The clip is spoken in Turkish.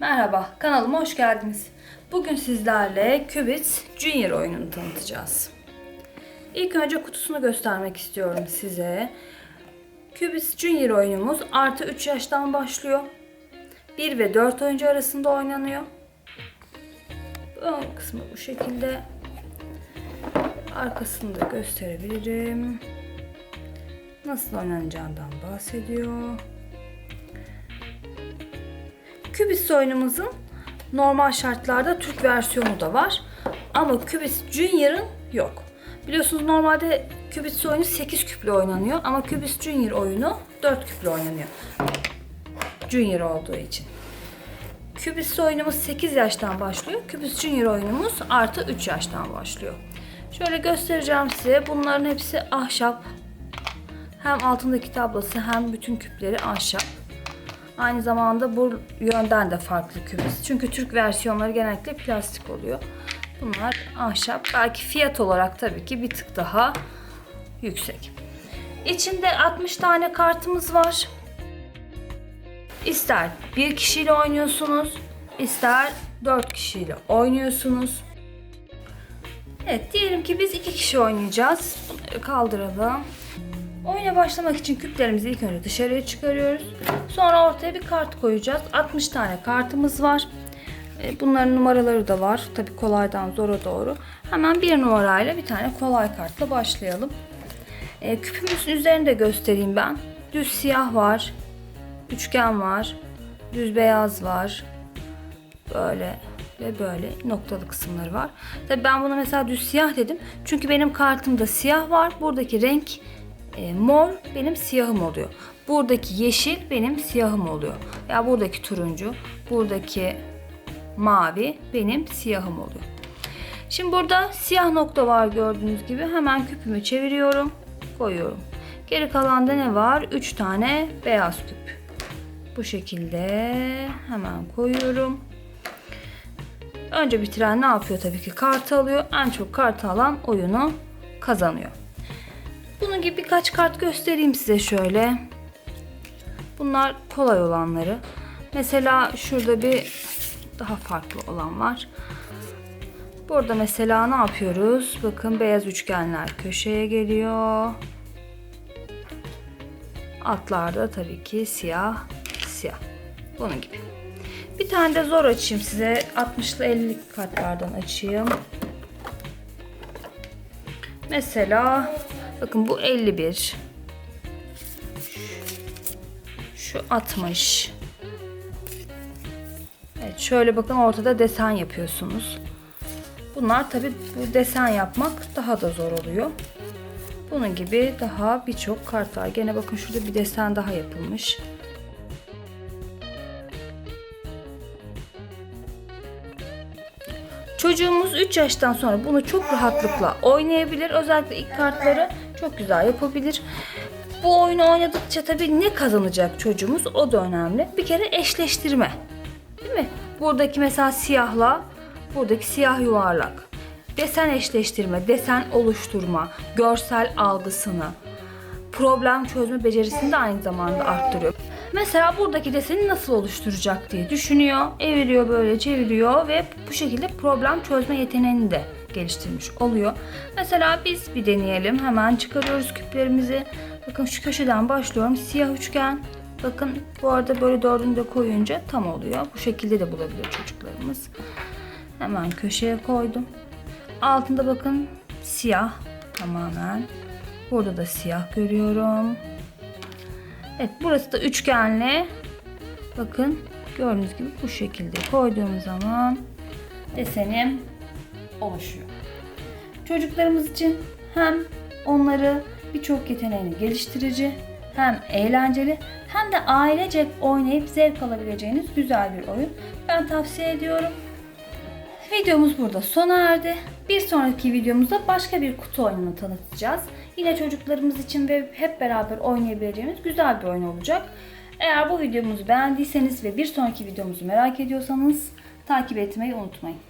Merhaba, kanalıma hoş geldiniz. Bugün sizlerle Cubits Junior oyununu tanıtacağız. İlk önce kutusunu göstermek istiyorum size. Cubits Junior oyunumuz artı 3 yaştan başlıyor. 1 ve 4 oyuncu arasında oynanıyor. Ön kısmı bu şekilde. Arkasını da gösterebilirim. Nasıl oynanacağından bahsediyor. Cubis oyunumuzun normal şartlarda Türk versiyonu da var. Ama Cubis Junior'ın yok. Biliyorsunuz normalde Cubis oyunu 8 küple oynanıyor ama Cubis Junior oyunu 4 küple oynanıyor. Junior olduğu için. Cubis oyunumuz 8 yaştan başlıyor. Cubis Junior oyunumuz artı 3 yaştan başlıyor. Şöyle göstereceğim size. Bunların hepsi ahşap. Hem altındaki tablası hem bütün küpleri ahşap. Aynı zamanda bu yönden de farklı kübüs. Çünkü Türk versiyonları genellikle plastik oluyor. Bunlar ahşap. Belki fiyat olarak tabii ki bir tık daha yüksek. İçinde 60 tane kartımız var. İster bir kişiyle oynuyorsunuz, ister 4 kişiyle oynuyorsunuz. Evet, diyelim ki biz iki kişi oynayacağız. Kaldıralım. Oyuna başlamak için küplerimizi ilk önce dışarıya çıkarıyoruz. Sonra ortaya bir kart koyacağız. 60 tane kartımız var. E, Bunların numaraları da var. Tabii kolaydan zora doğru. Hemen bir numarayla bir tane kolay kartla başlayalım. E, Küpümüzün üzerinde de göstereyim ben. Düz siyah var. Üçgen var. Düz beyaz var. Böyle ve böyle noktalı kısımları var. Tabii ben buna mesela düz siyah dedim. Çünkü benim kartımda siyah var. Buradaki renk e, mor benim siyahım oluyor. Buradaki yeşil benim siyahım oluyor. Ya buradaki turuncu, buradaki mavi benim siyahım oluyor. Şimdi burada siyah nokta var gördüğünüz gibi. Hemen küpümü çeviriyorum, koyuyorum. Geri kalanda ne var? 3 tane beyaz küp. Bu şekilde hemen koyuyorum. Önce bitiren ne yapıyor tabii ki kartı alıyor. En çok kartı alan oyunu kazanıyor. Bunun gibi birkaç kart göstereyim size şöyle. Bunlar kolay olanları. Mesela şurada bir daha farklı olan var. Burada mesela ne yapıyoruz? Bakın beyaz üçgenler köşeye geliyor. Altlarda tabii ki siyah, siyah. Bunun gibi. Bir tane de zor açayım size. 60'lı 50 kartlardan açayım. Mesela bakın bu 51. Şu 60. Evet şöyle bakın ortada desen yapıyorsunuz. Bunlar tabi bu desen yapmak daha da zor oluyor. Bunun gibi daha birçok kart var. Gene bakın şurada bir desen daha yapılmış. Çocuğumuz 3 yaştan sonra bunu çok rahatlıkla oynayabilir. Özellikle ilk kartları çok güzel yapabilir. Bu oyunu oynadıkça tabii ne kazanacak çocuğumuz o da önemli. Bir kere eşleştirme. Değil mi? Buradaki mesela siyahla buradaki siyah yuvarlak. Desen eşleştirme, desen oluşturma, görsel algısını, problem çözme becerisini de aynı zamanda arttırıyor. Mesela buradaki deseni nasıl oluşturacak diye düşünüyor, eviriyor böyle çeviriyor ve bu şekilde problem çözme yeteneğini de geliştirmiş oluyor. Mesela biz bir deneyelim. Hemen çıkarıyoruz küplerimizi. Bakın şu köşeden başlıyorum. Siyah üçgen. Bakın bu arada böyle dördünü de koyunca tam oluyor. Bu şekilde de bulabilir çocuklarımız. Hemen köşeye koydum. Altında bakın siyah tamamen. Burada da siyah görüyorum. Evet burası da üçgenli. Bakın gördüğünüz gibi bu şekilde koyduğum zaman desenim oluşuyor. Çocuklarımız için hem onları birçok yeteneğini geliştirici, hem eğlenceli hem de ailecek oynayıp zevk alabileceğiniz güzel bir oyun. Ben tavsiye ediyorum. Videomuz burada sona erdi. Bir sonraki videomuzda başka bir kutu oyununu tanıtacağız. Yine çocuklarımız için ve hep beraber oynayabileceğimiz güzel bir oyun olacak. Eğer bu videomuzu beğendiyseniz ve bir sonraki videomuzu merak ediyorsanız takip etmeyi unutmayın.